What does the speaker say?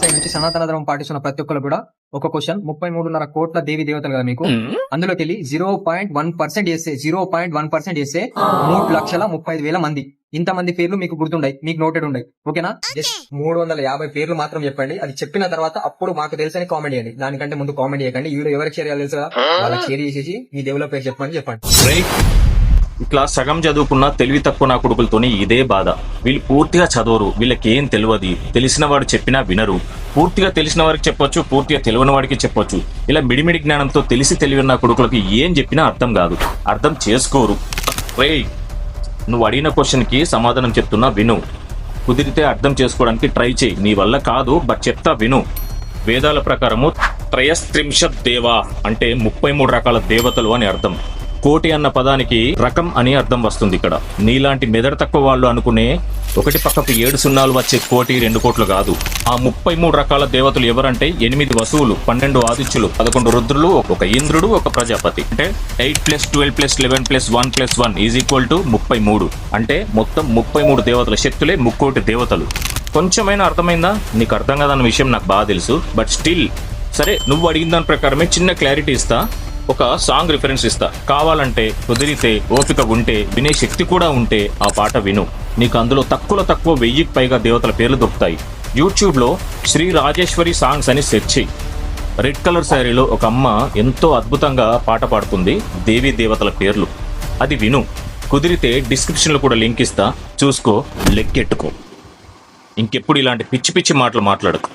Side నుంచి సనాతన ధర్మం పాటిస్తున్న ప్రతి ఒక్కరు కూడా ఒక క్వశ్చన్ ముప్పై మూడున్నర కోట్ల దేవి దేవతలు కదా మీకు. అందులోకి వెళ్ళి జీరో పాయింట్ వన్ పర్సెంట్ చేస్తే జీరో పాయింట్ వన్ పర్సెంట్ చేస్తే మూడు లక్షల ముప్పై ఐదు వేల మంది. ఇంత మంది పేర్లు మీకు గుర్తుండయి మీకు నోటెడ్ ఉండయి. ఓకేనా? జస్ట్ మూడు వందల యాభై పేర్లు మాత్రం చెప్పండి. అది చెప్పిన తర్వాత అప్పుడు మాకు తెలుసని కామెంట్ చేయండి. దానికంటే ముందు కామెంట్ చేయకండి. ఈ వీడియో ఎవరికి షేర్ చేయాలి తెలుసా వాళ్ళకి షేర్ చేసేసి మీ దేవుల పేరు చెప్పండి. చెప్పండి ఇట్లా సగం చదువుకున్న తెలివి తక్కువ నా కొడుకులతోని ఇదే బాధ. వీళ్ళు పూర్తిగా చదవరు. వీళ్ళకి ఏం తెలియదు తెలిసిన వాడు చెప్పినా వినరు. పూర్తిగా తెలిసిన వారికి చెప్పొచ్చు పూర్తిగా తెలియని వాడికి చెప్పొచ్చు. ఇలా మిడిమిడి జ్ఞానంతో తెలిసి తెలివి నా కొడుకులకి ఏం చెప్పినా అర్థం కాదు. అర్థం చేసుకోరు. రే నువ్వు అడిగిన క్వశ్చన్కి సమాధానం చెప్తున్నా విను. కుదిరితే అర్థం చేసుకోవడానికి ట్రై చేయి. నీ వల్ల కాదు బట్ చెప్తా విను. వేదాల ప్రకారము త్రయస్త్రింశ దేవా అంటే ముప్పై మూడు రకాల దేవతలు అని అర్థం. కోటి అన్న పదానికి రకం అని అర్థం వస్తుంది ఇక్కడ. నీలాంటి మెదడు తక్కువ వాళ్ళు అనుకునే ఒకటి పక్కకు ఏడు సున్నాలు వచ్చే కోటి రెండు కోట్లు కాదు. ఆ ముప్పై మూడు రకాల దేవతలు ఎవరంటే ఎనిమిది వసువులు పన్నెండు ఆదిత్యులు పదకొండు రుద్రులు ఒక ఇంద్రుడు ఒక ప్రజాపతి. అంటే eight plus twelve plus eleven plus one plus one is equal to ముప్పై మూడు. అంటే మొత్తం ముప్పై మూడు దేవతల శక్తులే ముక్కోటి దేవతలు. కొంచెమైనా అర్థమైందా? నీకు అర్థం కాదన్న విషయం నాకు బాగా తెలుసు. బట్ స్టిల్ సరే నువ్వు అడిగిన దాని ప్రకారమే చిన్న క్లారిటీ ఇస్తా. ఒక సాంగ్ రిఫరెన్స్ ఇస్తా. కావాలంటే కుదిరితే ఓపిక ఉంటే వినే శక్తి కూడా ఉంటే ఆ పాట విను. నీకు అందులో తక్కువ తక్కువ వెయ్యికి పైగా దేవతల పేర్లు దొరుకుతాయి. యూట్యూబ్లో శ్రీ రాజేశ్వరి సాంగ్స్ అని సెర్చ్ చెయ్యి. రెడ్ కలర్ శారీలో ఒక అమ్మ ఎంతో అద్భుతంగా పాట పాడుతుంది దేవీ దేవతల పేర్లు. అది విను. కుదిరితే డిస్క్రిప్షన్లో కూడా లింక్ ఇస్తా. చూసుకో లెక్కెట్టుకో. ఇంకెప్పుడు ఇలాంటి పిచ్చి పిచ్చి మాటలు మాట్లాడకు.